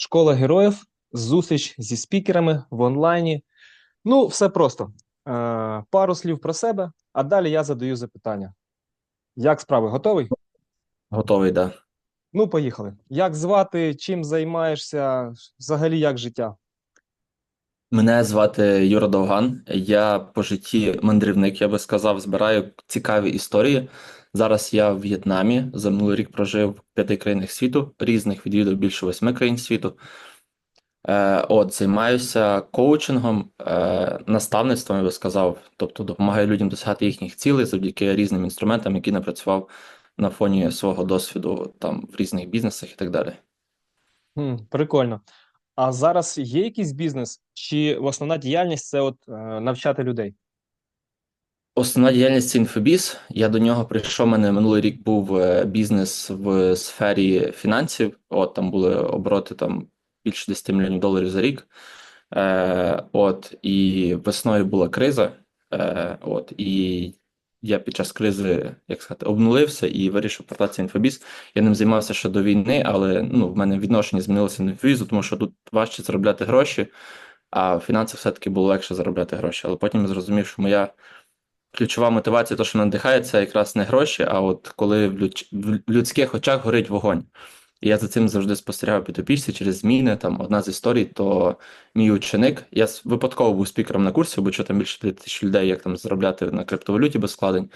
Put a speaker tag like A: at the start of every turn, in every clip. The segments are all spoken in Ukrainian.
A: Школа героїв, зустріч зі спікерами в онлайні. Ну, все просто. Е, пару слів про себе, а далі я задаю запитання. Як справи? Готовий?
B: Готовий, да.
A: Ну, поїхали. Як звати, чим займаєшся? Взагалі, як життя?
B: Мене звати Юра Довган. Я по житті мандрівник, я би сказав, збираю цікаві історії. Зараз я в В'єтнамі. За минулий рік прожив в п'яти країнах світу, різних відвідав більше восьми країн світу. Е, от, займаюся коучингом, е, наставництвом, я би сказав, тобто допомагаю людям досягати їхніх цілей завдяки різним інструментам, які напрацював на фоні свого досвіду там в різних бізнесах і так далі.
A: Прикольно. А зараз є якийсь бізнес, чи основна діяльність це от е, навчати людей?
B: Основна діяльність інфобіз. Я до нього прийшов. У мене минулий рік був е, бізнес в сфері фінансів. От там були обороти там більше 10 мільйонів доларів за рік. Е, От і весною була криза. Е, От і я під час кризи, як сказати, обнулився і вирішив повертатися в інфобіз. Я ним займався ще до війни, але ну в мене відношення змінилося до інфобізу, тому що тут важче заробляти гроші, а в фінансах все-таки було легше заробляти гроші. Але потім я зрозумів, що моя ключова мотивація, то, що надихає, це якраз не гроші, а от коли в, людь... в людських очах горить вогонь. І я за цим завжди спостерігав підопічці через зміни. Там одна з історій, то мій ученик. Я випадково був спікером на курсі, бо що там більше тисяч людей, як там заробляти на криптовалюті без складень.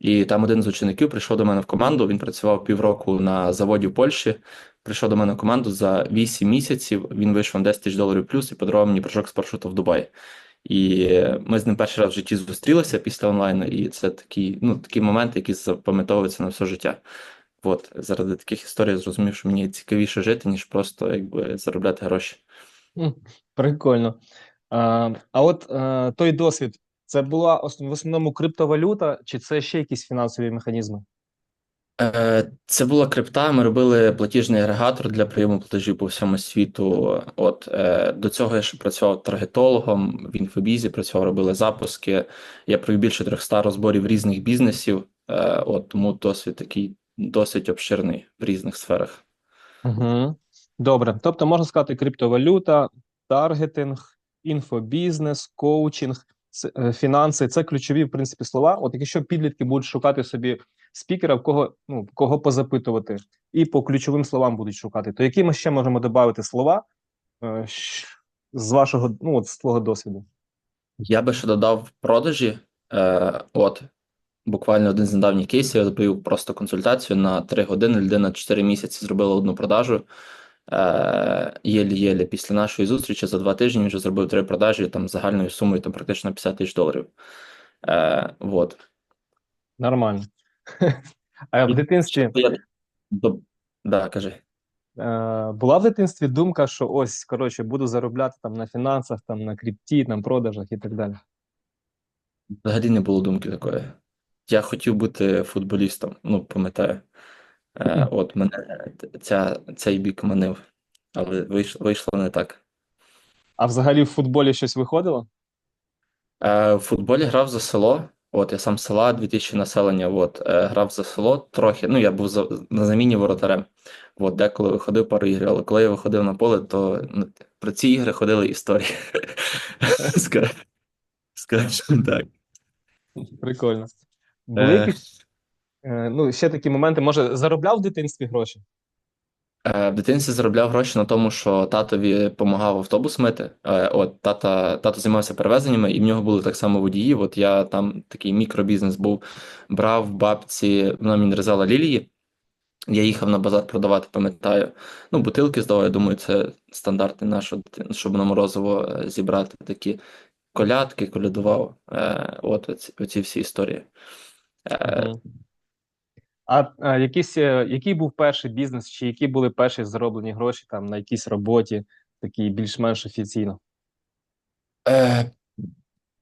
B: І там один з учеників прийшов до мене в команду. Він працював півроку на заводі в Польщі. Прийшов до мене в команду за 8 місяців. Він вийшов на 10 тисяч доларів плюс і подарував мені прыжок з парашуту в Дубай. І ми з ним перший раз в житті зустрілися після онлайну, і це такі, ну, такі моменти, які запам'ятовуються на все життя. От, заради таких історій зрозумів, що мені цікавіше жити, ніж просто якби заробляти гроші.
A: Прикольно. А, а от е, той досвід, це була в основному криптовалюта, чи це ще якісь фінансові механізми?
B: Е, Це була крипта. Ми робили платіжний агрегатор для прийому платежів по всьому світу. От е, до цього я ще працював таргетологом в інфобізі, працював, робили запуски. Я провів більше 300 розборів різних бізнесів. Е, От тому досвід такий досить обширний в різних сферах.
A: Угу. Добре. Тобто можна сказати, криптовалюта, таргетинг, інфобізнес, коучинг, фінанси це ключові, в принципі, слова. От якщо підлітки будуть шукати собі спікера, в кого, ну, кого позапитувати, і по ключовим словам будуть шукати, то які ми ще можемо додати слова е, з вашого, ну, от з твого досвіду?
B: Я би ще додав продажі. Е, От буквально один з недавніх кейсів я зробив просто консультацію на 3 години. Людина 4 місяці зробила одну продажу. Е, Єлі-єлі після нашої зустрічі за два тижні він вже зробив три продажі там загальною сумою там практично 50 тисяч доларів. Е, вот.
A: Нормально. А в дитинстві
B: Я, да, кажи.
A: е, була в дитинстві думка, що ось, коротше, буду заробляти там на фінансах, там на крипті, на продажах і так далі.
B: Взагалі не було думки такої. Я хотів бути футболістом, ну, пам'ятаю. Е, от мене ця, цей бік манив, але вийшло, вийшло не так.
A: А взагалі в футболі щось виходило?
B: Е, в футболі грав за село. От я сам з села, 2000 населення. От е, грав за село трохи. Ну я був за, на заміні воротарем. От деколи виходив пару ігр, але коли я виходив на поле, то ну, про ці ігри ходили історії. Ска- Скажімо так.
A: Прикольно. Були
B: Е,
A: якісь, е, ну, ще такі моменти, може, заробляв в дитинстві гроші?
B: Е, В дитинстві заробляв гроші на тому, що татові допомагав автобус мити. Е, От тата, тато займався перевезеннями, і в нього були так само водії. От я там такий мікробізнес був, брав бабці, вона мені нарізала лілії. Я їхав на базар продавати, пам'ятаю. Ну, бутилки здавав, я думаю, це стандарти нашого, щоб на морозиво е, зібрати такі колядки, колядував. Е, От оці, оці всі історії. Е.
A: А, а якийсь, е, який був перший бізнес, чи які були перші зароблені гроші там на якійсь роботі, такі більш-менш офіційно?
B: Е,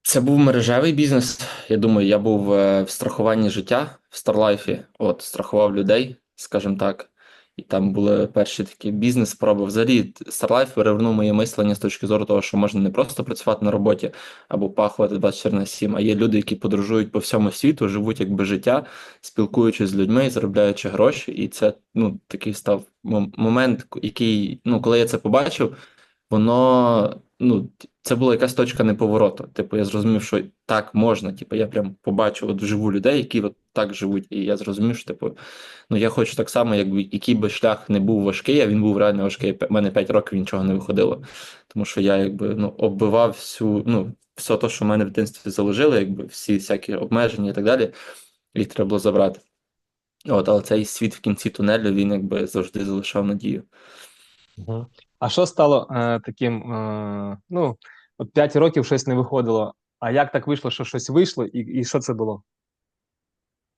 B: Це був мережевий бізнес. Я думаю, я був е, в страхуванні життя в Старлайфі. От, страхував людей, скажімо так. І там були перші такі бізнес-спроби. Взагалі, Starlife перевернув моє мислення з точки зору того, що можна не просто працювати на роботі або пахувати 24 на 7, а є люди, які подорожують по всьому світу, живуть якби життя, спілкуючись з людьми, заробляючи гроші. І це ну, такий став момент, який, ну, коли я це побачив, воно ну, це була якась точка неповороту. Типу, я зрозумів, що так можна. Типу, я прям побачив от вживу людей, які от так живуть. І я зрозумів, що типу, ну я хочу так само, якби який би шлях не був важкий, а він був реально важкий. У мене 5 років нічого не виходило. Тому що я якби ну, оббивав всю, ну, все те, що в мене в дитинстві заложили, якби всі всякі обмеження і так далі, їх треба було забрати. От, але цей світ в кінці тунелю він якби завжди залишав надію.
A: А що стало е, таким? Е, ну, от 5 років щось не виходило. А як так вийшло, що щось вийшло, і, і що це було?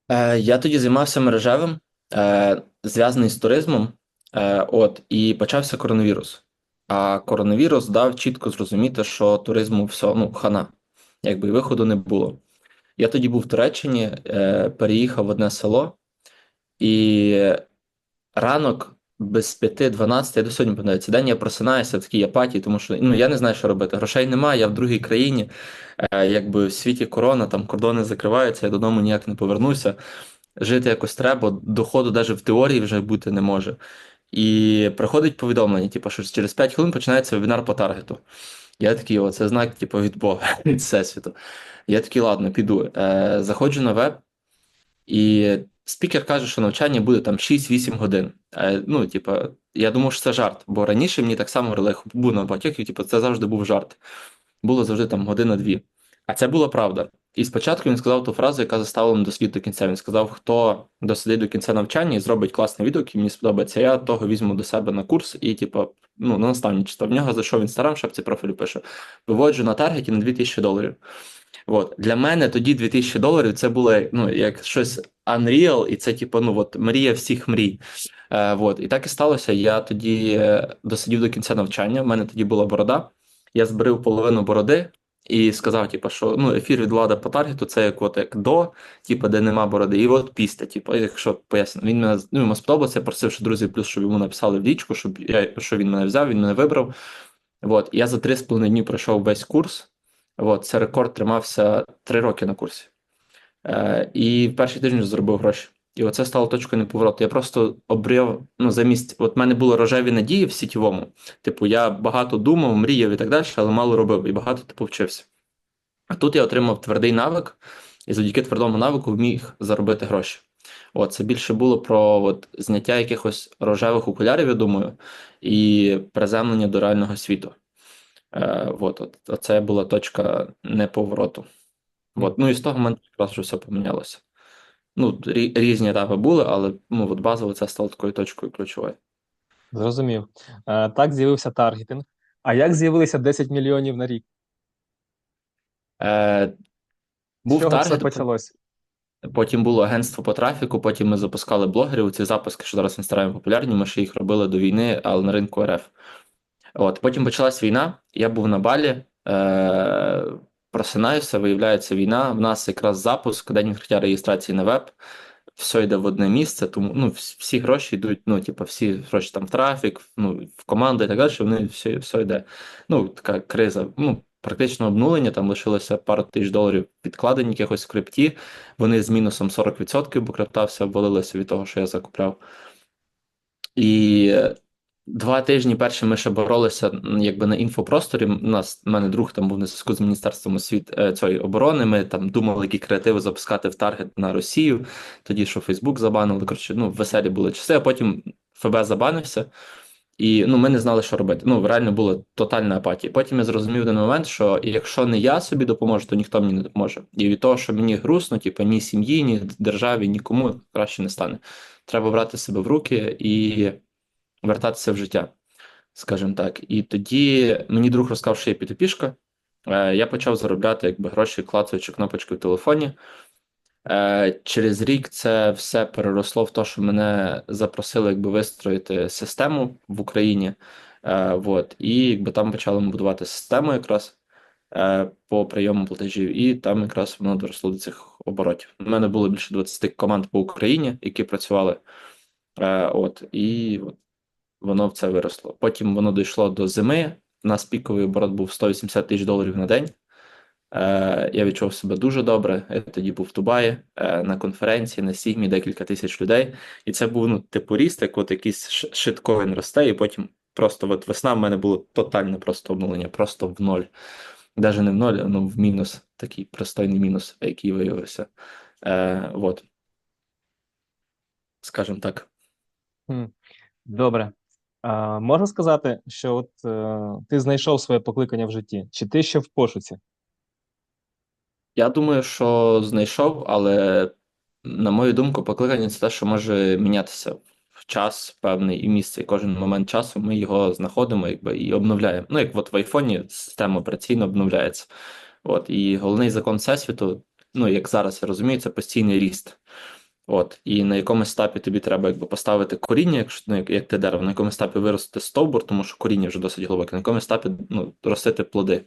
B: Е, я тоді займався мережевим, е, зв'язаний з туризмом, е, от, і почався коронавірус. А коронавірус дав чітко зрозуміти, що туризму все, ну, хана, якби виходу не було. Я тоді був в Туреччині, е, переїхав в одне село, і ранок без 5-12, я до сьогодні пам'ятаю, цей день я просинаюся в такій апатії, тому що ну, я не знаю, що робити. Грошей немає, я в другій країні, е, якби в світі корона, там кордони закриваються, я додому ніяк не повернуся. Жити якось треба, доходу навіть в теорії вже бути не може. І приходить повідомлення, типу, що через 5 хвилин починається вебінар по таргету. Я такий, о, це знак, типу, від Бога, від Всесвіту. Я такий, ладно, піду. Е, заходжу на веб, і спікер каже, що навчання буде там 6-8 годин. Е, ну, типу, я думав, що це жарт, бо раніше мені так само говорили, був на і типу, це завжди був жарт. Було завжди там година-дві. А це була правда. І спочатку він сказав ту фразу, яка заставила мене дослідити до кінця. Він сказав, хто дослідить до кінця навчання і зробить класний відгук, і мені сподобається, я того візьму до себе на курс і, типу, ну, на наставничество. В нього зайшов в інстаграм, шапці профілю пише: виводжу на таргеті на 2000 доларів. От. Для мене тоді 2000 доларів це було ну, як щось unreal, і це, типу, ну, от, мрія всіх мрій. Е, от. І так і сталося. Я тоді е, досидів до кінця навчання. в мене тоді була борода. Я збрив половину бороди і сказав, типу, що ну, ефір від влада по таргету це як от як до, типу, де нема бороди, і от після. Типу, якщо поясню, він мене ну, йому сподобався, я просив, що друзі, плюс, щоб йому написали в лічку, щоб я що він мене взяв, він мене вибрав. От. Я за 3,5 дні пройшов весь курс. От, це рекорд тримався 3 роки на курсі. Е, І в перший тиждень зробив гроші. І оце стало точкою неповороту. Я просто обрив, ну, замість, от в мене були рожеві надії в сітєвому. Типу, я багато думав, мріяв і так далі, але мало робив і багато типу вчився. А тут я отримав твердий навик, і завдяки твердому навику міг заробити гроші. От, це більше було про от, зняття якихось рожевих окулярів, я думаю, і приземлення до реального світу. Е, от, от, Оце була точка неповороту. От, ну і з того моменту якраз вже все помінялося. Ну, рі- різні етапи були, але ну, от базово це стало такою точкою ключовою.
A: Зрозумів. Е, так з'явився таргетинг. А як з'явилися 10 мільйонів на рік?
B: Е, був
A: чого все
B: таргет,
A: почалось?
B: потім було агентство по трафіку, потім ми запускали блогерів. Ці запуски, що зараз в інстаграмі популярні, ми ще їх робили до війни, але на ринку РФ. От, потім почалась війна, я був на Балі, е, просинаюся, виявляється війна. В нас якраз запуск, день відкриття реєстрації на веб. Все йде в одне місце, тому ну, всі гроші йдуть, ну, типу, всі гроші там в трафік, ну, в команди і так далі, вони все, все йде. Ну, така криза. Ну, практично обнулення, там лишилося пару тисяч доларів підкладень якихось в крипті. Вони з мінусом 40%, бо крипта все обвалилася від того, що я закупляв. І два тижні перші ми ще боролися якби на інфопросторі. У нас у мене друг там був на зв'язку з міністерством освіт е, цієї оборони. Ми там думали, які креативи запускати в таргет на Росію. Тоді що Фейсбук забанили. Коротше, ну веселі були часи. А потім ФБ забанився. І ну, ми не знали, що робити. Ну, реально була тотальна апатія. Потім я зрозумів один момент, що якщо не я собі допоможу, то ніхто мені не допоможе. І від того, що мені грустно, типу, ні сім'ї, ні державі, нікому краще не стане. Треба брати себе в руки і вертатися в життя, скажімо так. І тоді мені друг розказав, що є P2P-шка. Е, Я почав заробляти якби гроші, клацаючи кнопочку в телефоні. Е, Через рік це все переросло в те, що мене запросили якби вистроїти систему в Україні. Е, вот, і якби там почали ми будувати систему якраз по прийому платежів, і там якраз воно доросло до цих оборотів. У мене було більше 20 команд по Україні, які працювали. От, і от воно в це виросло. Потім воно дійшло до зими. У нас піковий оборот був 180 тисяч доларів на день. Е, я відчув себе дуже добре. Я тоді був в Дубаї е, на конференції на Сігмі декілька тисяч людей. І це був ну, типу ріст, як от якийсь шитковин росте, і потім просто от весна в мене було тотальне просто обнулення, просто в ноль. Навіть не в ноль, а ну, в мінус, такий пристойний мінус, який виявився. Е, от. Скажімо так.
A: Добре. Можна сказати, що от е, ти знайшов своє покликання в житті, чи ти ще в пошуці?
B: Я думаю, що знайшов, але на мою думку, покликання це те, що може мінятися в час певний і місце. І кожен момент часу ми його знаходимо якби, і обновляємо. Ну, як от в айфоні система операційно обновляється. От, і головний закон Всесвіту, ну як зараз я розумію, це постійний ріст. От, і на якомусь етапі тобі треба якби поставити коріння, якщо ну, як, як те дерево, на якомусь етапі виростити стовбур, тому що коріння вже досить глибоке, на якомусь етапі ну, ростити плоди.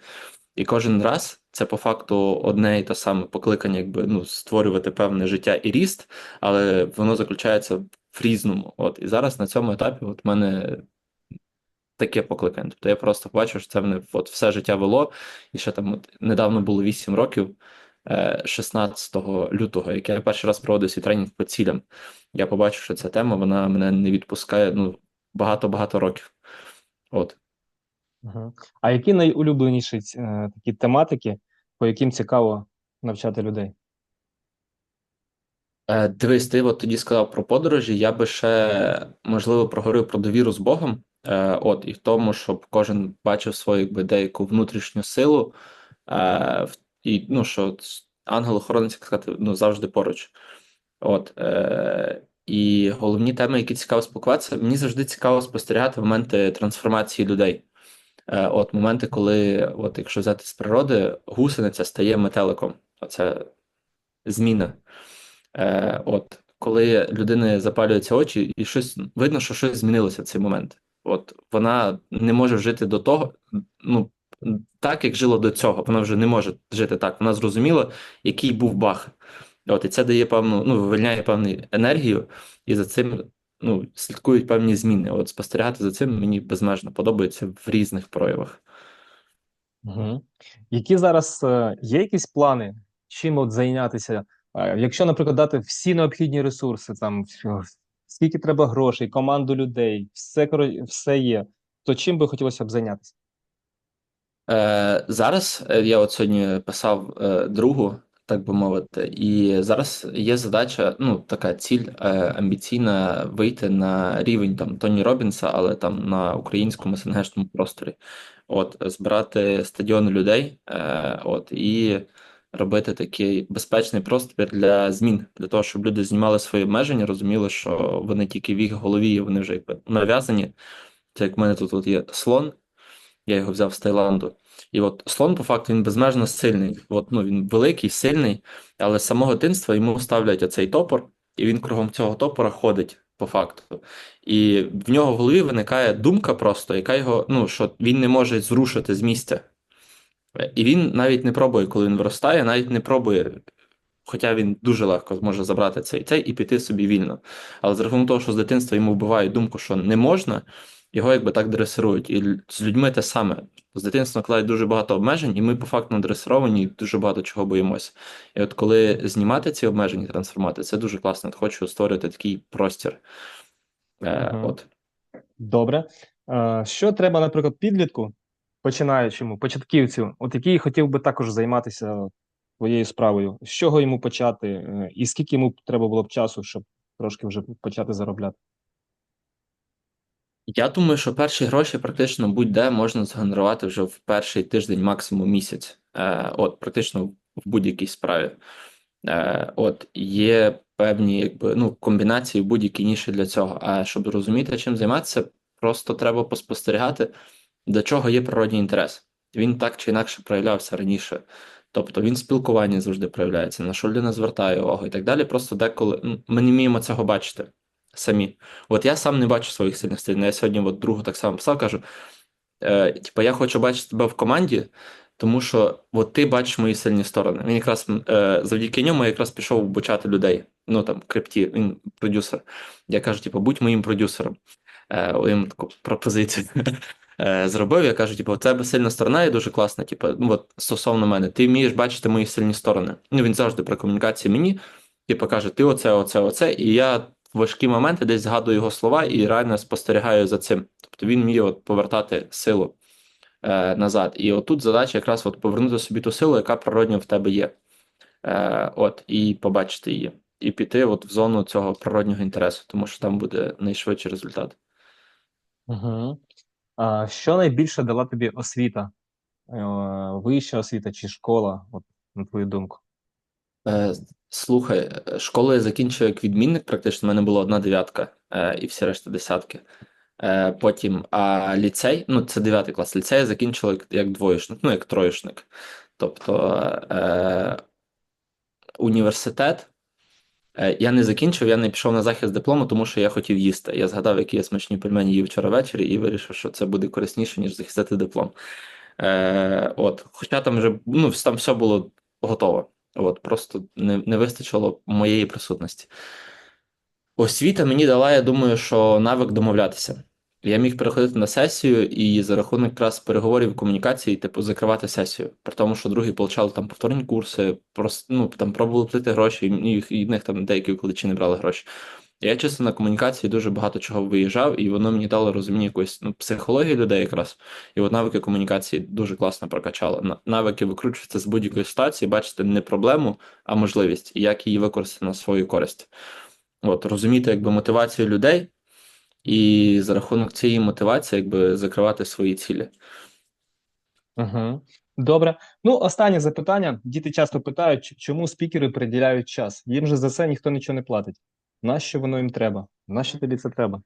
B: І кожен раз це по факту одне і те саме покликання, якби ну, створювати певне життя і ріст, але воно заключається в різному. От і зараз на цьому етапі от в мене таке покликання. Тобто я просто бачу, що це мене от все життя вело, і ще там от недавно було 8 років. Е, 16 лютого, як я перший раз проводив свій тренінг по цілям, я побачив, що ця тема вона мене не відпускає ну багато-багато років. От.
A: А які найулюбленіші е, такі тематики, по яким цікаво навчати людей?
B: Е, Дивись, ти от тоді сказав про подорожі. Я би ще можливо проговорив про довіру з Богом. Е, От і в тому, щоб кожен бачив свою якби деяку внутрішню силу, е, в- і ну що ангел-охоронець, сказати, ну завжди поруч. От е, і головні теми, які цікаво спілкуватися, мені завжди цікаво спостерігати моменти трансформації людей. Е, От моменти, коли, от якщо взяти з природи, гусениця стає метеликом. Оце зміна. Е, от коли людини запалюються очі, і щось видно, що щось змінилося в цей момент. От вона не може жити до того, ну так як жило до цього. Вона вже не може жити так. Вона зрозуміла, який був баг. От і це дає певну, ну вивільняє певну енергію, і за цим ну слідкують певні зміни. От спостерігати за цим мені безмежно подобається в різних проявах.
A: Угу. Які зараз е, є якісь плани, чим от зайнятися? Е, Якщо, наприклад, дати всі необхідні ресурси, там скільки треба грошей, команду людей, все, все є, то чим би хотілося б зайнятися?
B: Е, зараз е, я от сьогодні писав е, другу, так би мовити, і зараз є задача, ну така ціль е, амбіційна вийти на рівень там Тоні Робінса, але там на українському СНГшному просторі. От збирати стадіони людей, е, от і робити такий безпечний простір для змін, для того, щоб люди знімали свої обмеження, розуміли, що вони тільки в їх голові, вони вже нав'язані. Це як в мене тут от є слон. Я його взяв з Таїланду. І от слон, по факту, він безмежно сильний. От, ну, він великий, сильний, але з самого дитинства йому ставлять оцей топор, і він кругом цього топора ходить, по факту. І в нього в голові виникає думка просто, яка його, ну, що він не може зрушити з місця. І він навіть не пробує, коли він виростає, навіть не пробує. Хоча він дуже легко зможе забрати цей цей і піти собі вільно. Але з рахунку того, що з дитинства йому вбивають думку, що не можна, його якби так дресирують. І з людьми те саме. З дитинства накладають дуже багато обмежень, і ми по факту надресировані і дуже багато чого боїмося. І от коли знімати ці обмеження, трансформати, це дуже класно. От хочу створити такий простір. Е,
A: Мгм.
B: от.
A: Добре. Е, Що треба, наприклад, підлітку, починаючому, початківцю, от який хотів би також займатися твоєю справою? З чого йому почати? Е, І скільки йому треба було б часу, щоб трошки вже почати заробляти?
B: Я думаю, що перші гроші практично будь-де можна згенерувати вже в перший тиждень, максимум місяць. Е, от, практично в будь-якій справі. Е, от є певні якби, ну, комбінації в будь-якій ніші для цього. А щоб розуміти, чим займатися, просто треба поспостерігати, до чого є природній інтерес. Він так чи інакше проявлявся раніше. Тобто він в спілкуванні завжди проявляється, на що людина звертає увагу і так далі. Просто деколи ми не вміємо цього бачити самі. От я сам не бачу своїх сильних сторін. Я сьогодні от другу так само писав, кажу: е, типу, я хочу бачити тебе в команді, тому що от ти бачиш мої сильні сторони. Він якраз е, завдяки ньому я якраз пішов обучати людей. ну там крипті, він продюсер. Я кажу, типу, будь моїм продюсером. Е, їм таку пропозицію е, зробив. Я кажу, типу, тебе сильна сторона і дуже класна. Типу, ну от стосовно мене, ти вмієш бачити мої сильні сторони. Ну він завжди при комунікації мені, типу, каже, ти оце, оце, оце. І я важкі моменти десь згадую його слова і реально спостерігаю за цим. Тобто він вміє от повертати силу е, назад. І отут задача якраз от повернути собі ту силу, яка природньо в тебе є. Е, от, і побачити її. І піти от в зону цього природнього інтересу, тому що там буде найшвидший результат.
A: Угу. А, що найбільше дала тобі освіта? Е, Вища освіта чи школа, от, на твою думку?
B: Слухай, е, школу я закінчив як відмінник, практично в мене була одна дев'ятка е, і всі решта десятки. Е, потім, а ліцей, ну це дев'ятий клас, ліцей я закінчив як, як двоєшник, ну як троєшник. Тобто е, університет е, я не закінчив, я не пішов на захист диплому, тому що я хотів їсти. Я згадав, які я смачні пельмені їв вчора ввечері, і вирішив, що це буде корисніше, ніж захистити диплом. Е, от, хоча там вже ну, там все було готово. От, просто не, не вистачило моєї присутності. Освіта мені дала, я думаю, що навик домовлятися. Я міг переходити на сесію і за рахунок якраз переговорів комунікації, типу, закривати сесію. При тому, що другі получали там повторні курси, просто ну там пробували платити гроші, і, їх- і в них там деякі викладачі не брали гроші. Я чисто на комунікації дуже багато чого виїжджав, і воно мені дало розуміння якоїсь ну, психології людей якраз. І от навики комунікації дуже класно прокачало. Навики викручуватися з будь-якої ситуації, бачити не проблему, а можливість, і як її використати на свою користь. От, розуміти якби мотивацію людей, і за рахунок цієї мотивації, якби закривати свої цілі.
A: Угу. Добре. Ну, останнє запитання. Діти часто питають, чому спікери приділяють час? Їм же за це ніхто нічого не платить. Нащо воно їм треба? Нащо тобі це треба?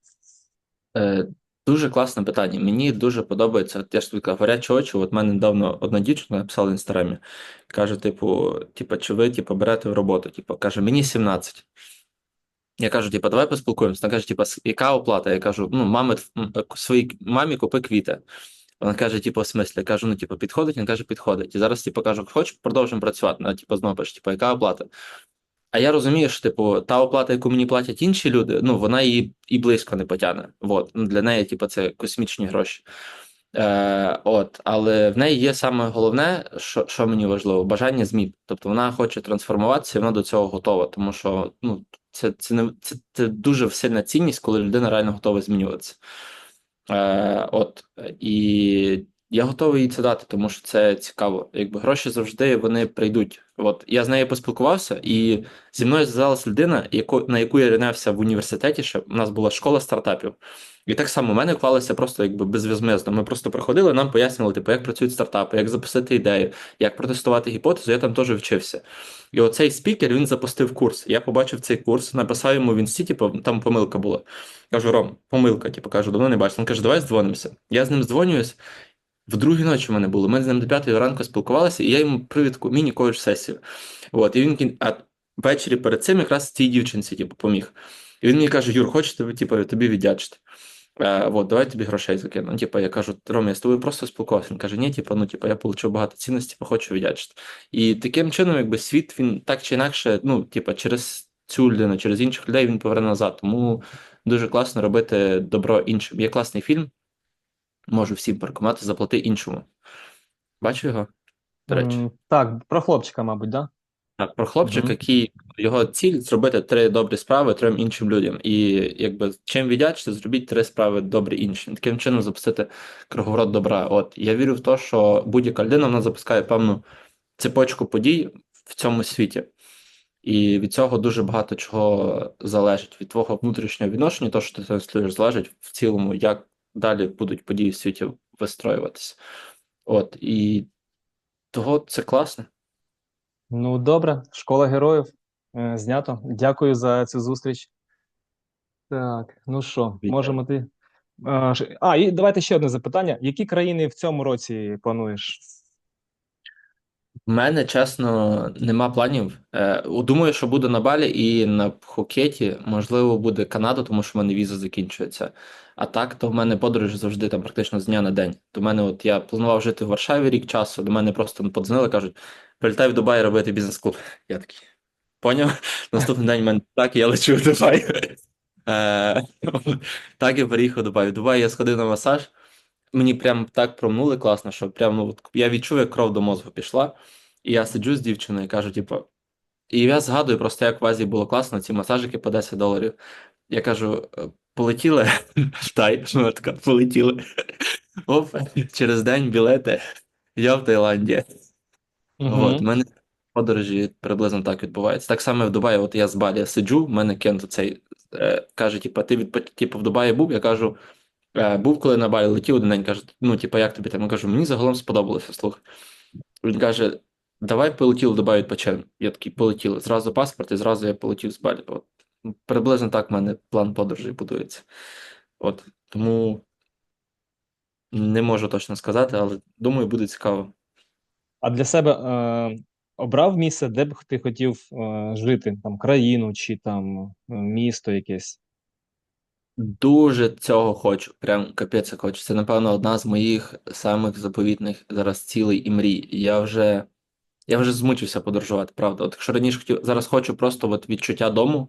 B: Е, дуже класне питання. Мені дуже подобається. Я ж тобі гарячі очі. От мене недавно одна дівчинка написала в інстаграмі. Каже: типу, типу, чи ви типу, берете в роботу? Типу, каже, мені 17. Я кажу, типу, давай поспілкуємося. Вона каже, типу, яка оплата? Я кажу, ну, мами, е, своїй мамі купи квіти. Вона каже, типу, в смислі? Я кажу, ну, типу, підходить? Він каже, підходить. І зараз, типу, кажу, хочеш, продовжимо працювати. Вона, типу, знову пише, типу, яка оплата? А я розумію, що, типу, та оплата, яку мені платять інші люди, ну, вона її і близько не потягне. Вот. Ну, для неї, типу, це космічні гроші. Е, от, але в неї є саме головне, що, що мені важливо, бажання змін. Тобто вона хоче трансформуватися, і вона до цього готова, тому що ну, це, це, не, це, це дуже сильна цінність, коли людина реально готова змінюватися. Е, от, і я готовий їй це дати, тому що це цікаво. Якби гроші завжди вони прийдуть. От я з нею поспілкувався, і зі мною зв'язалась людина, яку, на яку я рівнявся в університеті. Ще у нас була школа стартапів. І так само в мене вклалося просто якби безвізмезно. Ми просто приходили, нам пояснювали, типу, як працюють стартапи, як запустити ідею, як протестувати гіпотезу. Я там теж вчився. І оцей спікер він запустив курс. Я побачив цей курс, написав йому в інсті, типу, там помилка була. Кажу, Ром, помилка, типу, кажу, давно не бачив. Він каже, давай здзвонимося. Я з ним здзвонююсь. В другій ночі в мене було. Ми з ним до п'ятої ранку спілкувалися, і я йому привід таку міні-коуч сесію. От, і він а ввечері перед цим якраз цій дівчинці, типу, поміг. І він мені каже: Юр, хочеш тобі, типу, тобі віддячити? Е, от, давай тобі грошей закину. Ну, Типу, я кажу, Ром, я з тобою просто спілкувався. Він каже, ні, типу, ну, типу, я отримав багато цінностей, типу, хочу віддячити. І таким чином, якби світ він так чи інакше, ну, типу, через цю людину, через інших людей він поверне назад. Тому дуже класно робити добро іншим. Є класний фільм, можу всім порекомендувати, заплати іншому. Бачу його? До речі.
A: М, Так, про хлопчика, мабуть, да?
B: Так, про хлопчика,
A: Мгм.
B: який його ціль зробити три добрі справи трьом іншим людям. І якби чим віддячити, зробіть три справи добрі іншим. Таким чином запустити круговорот добра. От я вірю в те, що будь-яка людина вона запускає певну цепочку подій в цьому світі. І від цього дуже багато чого залежить від твого внутрішнього відношення, то, що ти транслюєш, залежить в цілому, як далі будуть події в світі вистроюватися. От і того це класно.
A: Ну, добре, школа героїв е, знято. Дякую за цю зустріч. Так, ну що, можемо ти. А, і давайте ще одне запитання. Які країни в цьому році плануєш?
B: У мене, чесно, нема планів. Е, думаю, що буду на Балі і на Пхукеті. Можливо, буде Канада, тому що в мене віза закінчується. А так, то в мене подорож завжди там практично з дня на день. До мене, от я планував жити в Варшаві рік часу. До мене просто подзвонили, кажуть: прилітай в Дубай робити бізнес-клуб. Я такий. Поняв? Наступний день в мене так, я лечу в Дубай. Е, Так я переїхав в Дубай. В Дубай я сходив на масаж. Мені прям так промнули класно, що прям ну, я відчув, як кров до мозку пішла. І я сиджу з дівчиною і кажу, типу, і я згадую просто, як в Азії було класно, ці масажики по 10 доларів. Я кажу, «Е, полетіли Тай, вона така, полетіли. Оп, через день білети. Я в Таїланді.
A: Мгм.
B: От, в мене подорожі приблизно так відбувається. Так само в Дубаї, от я з Балі сиджу, в мене Кент цей е, каже: типу, ти від типу, в Дубаї був? Я кажу, був, коли на Балі летів один день, каже, ну, типу, як тобі там? Я кажу, мені загалом сподобалося, слух. Він каже: давай полетіли в Дубай відпочинемо. Я такий полетіли. Зразу паспорт, і зразу я полетів з Балі. От. Приблизно так в мене план подорожей будується. От. Тому не можу точно сказати, але думаю, буде цікаво.
A: А для себе е, обрав місце, де б ти хотів е, жити? Там країну чи там е, місто якесь?
B: Дуже цього хочу, прям капець хочу. Це, напевно, одна з моїх самих заповітних зараз цілей і мрій. Я вже, я вже змучився подорожувати, правда. От якщо раніше хотів, зараз хочу просто от відчуття дому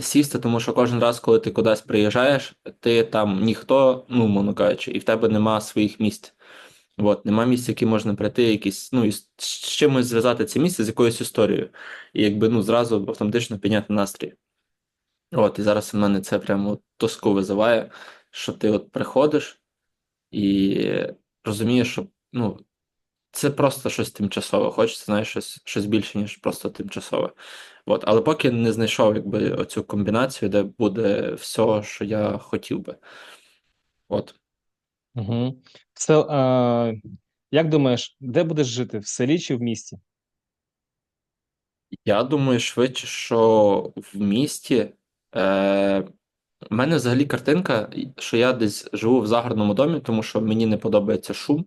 B: сісти, тому що кожен раз, коли ти кудись приїжджаєш, ти там ніхто, ну, мовно кажучи, і в тебе нема своїх місць. От, нема місць, які можна прийти, якісь, ну, і з чимось зв'язати це місце з якоюсь історією. І якби ну, зразу автоматично підняти настрій. От, і зараз у мене це прямо тоску визиває, що ти от приходиш і розумієш, що ну, це просто щось тимчасове. Хочеться, знаєш, щось, щось більше, ніж просто тимчасове. От, але поки не знайшов якби оцю комбінацію, де буде все, що я хотів би. От.
A: Угу. Все, е, як думаєш, де будеш жити? В селі чи в місті?
B: Я думаю, швидше, що в місті. Е, в мене взагалі картинка, що я десь живу в загородному домі, тому що мені не подобається шум.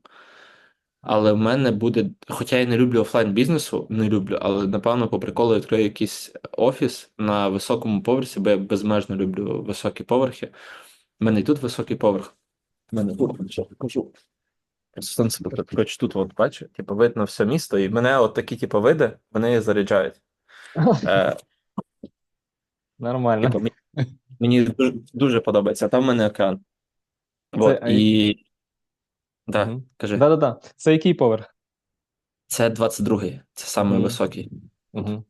B: Але в мене буде, хоча я не люблю офлайн бізнесу, не люблю, але напевно по приколу відкрию якийсь офіс на високому поверсі, бо я безмежно люблю високі поверхи. У мене і тут високий поверх. У мене тут що покажу. Сонце. Коротше, тут от бачу, типу, видно все місто, і мене от такі, типу, види, вони заряджають. Е,
A: Нормально.
B: типу, мені, мені дуже, дуже подобається. Там в мене океан. От,
A: а
B: і. Да,
A: Мгм.
B: кажи.
A: Да-да-да. Це який поверх?
B: Це 22-й, це самий
A: Мгм.
B: високий.
A: Угу.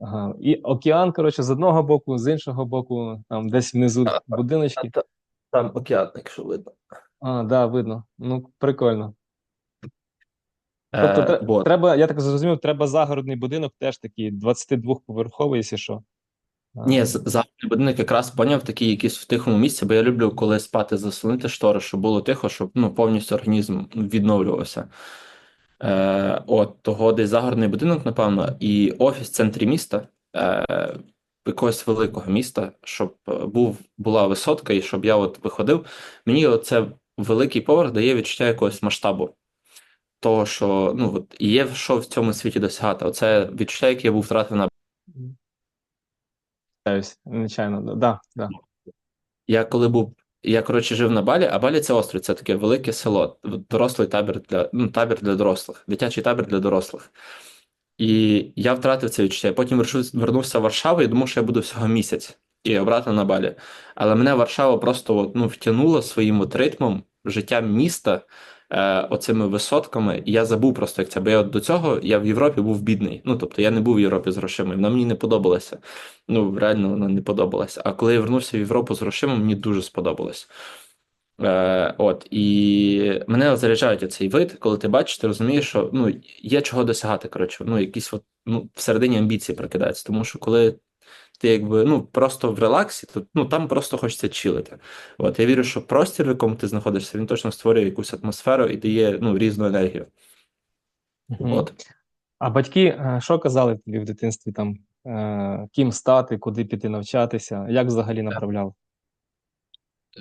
A: Ага. І океан, коротше, з одного боку, з іншого боку, там десь внизу
B: А,
A: будиночки.
B: Та- Там океан, якщо видно.
A: А, да, видно. Ну, прикольно. Тобто,
B: Е,
A: тре-
B: вот.
A: треба, я так зрозумів, треба загородний будинок, теж такий 22-поверховий, якщо що.
B: Ні, з- загальний будинок якраз поняв такий якийсь в тихому місці, бо я люблю, коли спати заслонити штори, щоб було тихо, щоб ну, повністю організм відновлювався. Е, от, того десь загородний будинок, напевно, і офіс в центрі міста, е, якогось великого міста, щоб е, був, була висотка, і щоб я от виходив. Мені оце великий поверх дає відчуття якогось масштабу. Того, що ну, от, є що в цьому світі досягати. Оце відчуття, яке я був втратив на
A: Нечайно, да, да.
B: Я коли був, я коротше жив на Балі, а Балі це острів, це таке велике село, дорослий табір для ну, табір для дорослих, дитячий табір для дорослих. І я втратив це відчуття. Я Потім вернувся, в Варшаву і думав, що я буду всього місяць і обратно на Балі. Але мене Варшава просто ну, втягнула своїм от ритмом життя міста, е, оцими висотками. І я забув просто як це. Бо я до цього я в Європі був бідний. Ну тобто я не був в Європі з грошима, вона мені не подобалася. Ну, реально, вона не подобалася. А коли я вернувся в Європу з грошима, мені дуже сподобалось. Е, от, і мене заряджають цей вид, коли ти бачиш, ти розумієш, що ну, є чого досягати. Коротше, ну, якісь от, ну, всередині амбіції прокидаються. Тому що коли ти якби ну, просто в релаксі, то ну, там просто хочеться чилити. От, я вірю, що простір, в якому ти знаходишся, він точно створює якусь атмосферу і дає ну, різну енергію.
A: Мгм.
B: От.
A: А батьки, е, що казали тобі в дитинстві там, е, ким стати, куди піти навчатися, як взагалі направляли?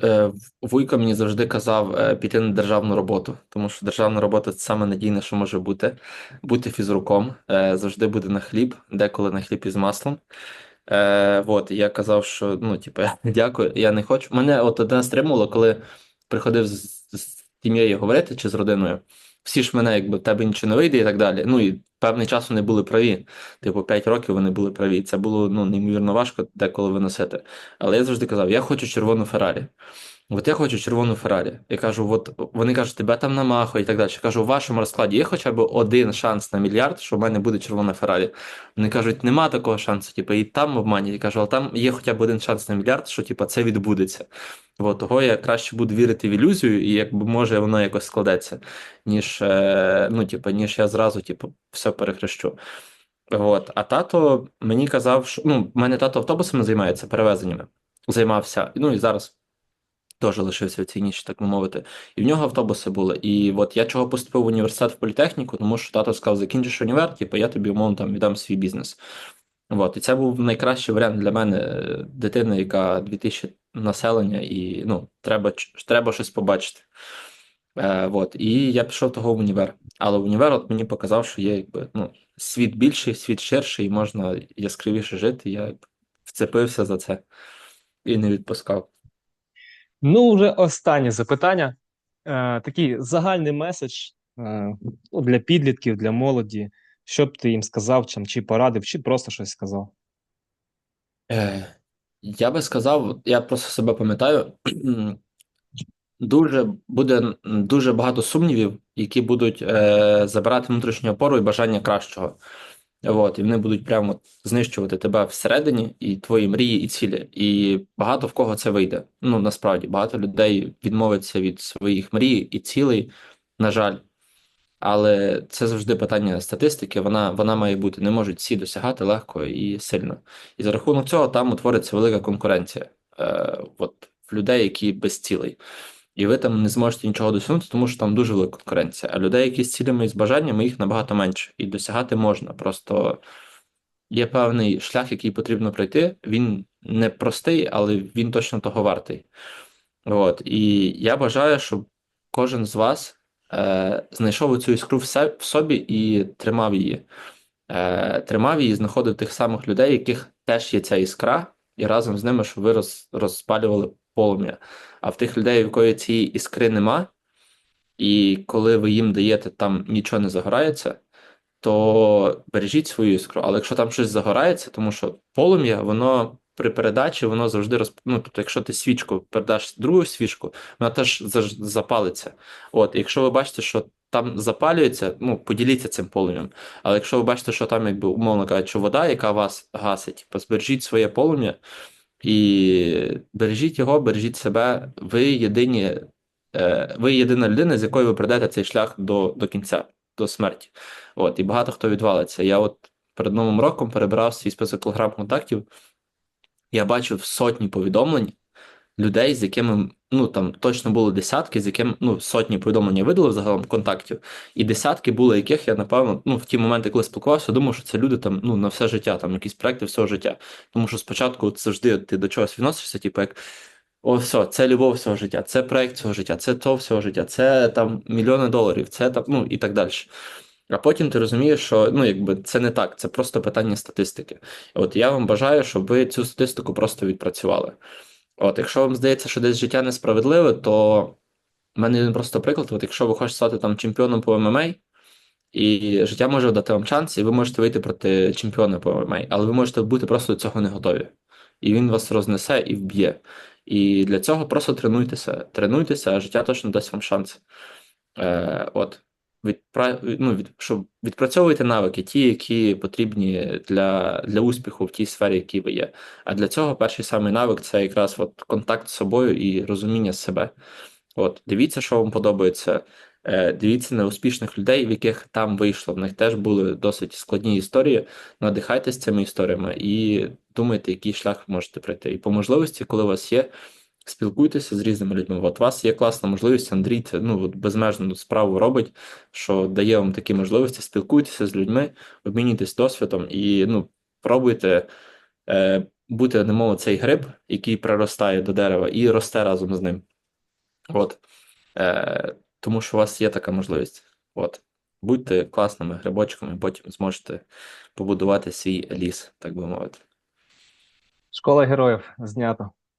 B: Е, Вуйко мені завжди казав піти на державну роботу, тому що державна робота це саме надійне, що може бути. Бути фізруком, завжди буде на хліб, деколи на хліб із маслом. Е, от, я казав, що ну, типу, дякую, я не хочу. Мене от одне стримувало, коли приходив з, з сім'єю говорити чи з родиною. всі ж мене, якби в тебе нічого не вийде і так далі. Ну і певний час вони були праві. Типу, 5 років вони були праві. Це було ну, неймовірно важко деколи виносити. Але я завжди казав: я хочу червону Феррарі. От я хочу червону Феррарі. Я кажу, от вони кажуть, тебе там намахує і так далі. Я кажу, у вашому розкладі є хоча б один шанс на мільярд, що в мене буде червона Феррарі. Вони кажуть, нема такого шансу, типу, і там обманюють. Я кажу, але там є хоча б один шанс на мільярд, що типу, це відбудеться. От, того я краще буду вірити в ілюзію, і якби може воно якось складеться, ніж, е, ну, типу, ніж я зразу типу, все перехрещу. От. А тато мені казав, що ну, в мене тато автобусами займається, перевезеннями. Займався, ну і зараз теж лишився в цій ніші, так би мовити. І в нього автобуси були. І от я чого поступив в університет в політехніку, тому що тато сказав, закінчиш універ, типу, я тобі умовно там віддам свій бізнес. От. І це був найкращий варіант для мене, е, дитини, яка 2000 населення, і ну, треба, треба щось побачити. Е, от. І я пішов того в універ. Але універ от мені показав, що є якби, ну, світ більший, світ ширший, і можна яскравіше жити. Я вцепився за це і не відпускав.
A: Ну, вже останнє запитання. Е, такий загальний меседж е, ну, для підлітків, для молоді. Що б ти їм сказав, чим, чи порадив, чи просто щось сказав?
B: Е, я би сказав, я просто себе пам'ятаю, дуже буде дуже багато сумнівів, які будуть е, забирати внутрішню опору і бажання кращого. От, і вони будуть прямо знищувати тебе всередині і твої мрії і цілі. І багато в кого це вийде. Ну насправді багато людей відмовиться від своїх мрій і цілей, на жаль. Але це завжди питання статистики. Вона, вона має бути. Не можуть всі досягати легко і сильно. І за рахунок цього там утвориться велика конкуренція е, от, в людей, які без цілей. І ви там не зможете нічого досягнути, тому що там дуже велика конкуренція. А людей, які з цілями і з бажаннями, їх набагато менше. І досягати можна. Просто є певний шлях, який потрібно пройти. Він не простий, але він точно того вартий. От. І я бажаю, щоб кожен з вас е, знайшов цю іскру в, собі і тримав її. Е, тримав її, знаходив тих самих людей, яких теж є ця іскра, і разом з ними, щоб ви роз, розпалювали полум'я. А в тих людей, в якої цієї іскри нема, і коли ви їм даєте, там нічого не загорається, то бережіть свою іскру. Але якщо там щось загорається, тому що полум'я, воно при передачі, воно завжди роз... ну, тобто, якщо ти свічку передаш другу свічку, вона теж запалиться. От, якщо ви бачите, що там запалюється, ну поділіться цим полум'ям. Але якщо ви бачите, що там, якби умовно кажучи, вода, яка вас гасить, типу, збережіть своє полум'я і бережіть його, бережіть себе. Ви єдині, е, ви єдина людина, з якою ви пройдете цей шлях до, до кінця, до смерті. От, і багато хто відвалиться. Я от перед Новим роком перебирав свій список телеграм-контактів. Я бачив сотні повідомлень людей, з якими ну там точно були десятки, з якими ну сотні повідомлень я видалив загалом контактів, і десятки були, яких я напевно ну в ті моменти, коли спілкувався, думав, що це люди там ну на все життя, там якісь проекти всього життя. Тому що спочатку завжди ти до чогось відносишся, типу як. О, все, це любов всього життя, це проект всього життя, це то всього життя, це там мільйони доларів, це там, ну і так далі. А потім ти розумієш, що ну якби це не так, це просто питання статистики. От я вам бажаю, щоб ви цю статистику просто відпрацювали. От, якщо вам здається, що десь життя несправедливе, то в мене один просто приклад. От якщо ви хочете стати там чемпіоном по ММА, і життя може дати вам шанс, і ви можете вийти проти чемпіона по ММА, але ви можете бути просто до цього не готові. І він вас рознесе і вб'є. І для цього просто тренуйтеся. Тренуйтеся, а життя точно дасть вам шанс. Е, от. Відпра... ну, від... щоб відпрацьовуйте навики, ті, які потрібні для, для успіху в тій сфері, в якій ви є. А для цього перший самий навик це якраз от контакт з собою і розуміння себе. От, дивіться, що вам подобається. Е, Дивіться на успішних людей, в яких там вийшло. В них теж були досить складні історії. Надихайтесь цими історіями і думайте, який шлях ви можете пройти. І по можливості, коли у вас є, спілкуйтеся з різними людьми. От у вас є класна можливість, Андрій це ну от безмежну справу робить, що дає вам такі можливості. Спілкуйтеся з людьми, обмінюйтесь досвідом і ну, пробуйте е, бути, немов цей гриб, який приростає до дерева, і росте разом з ним. От. Е, тому що у вас є така можливість. От. Будьте класними грибочками, потім зможете побудувати свій ліс, так би мовити.
A: Школа героїв знято.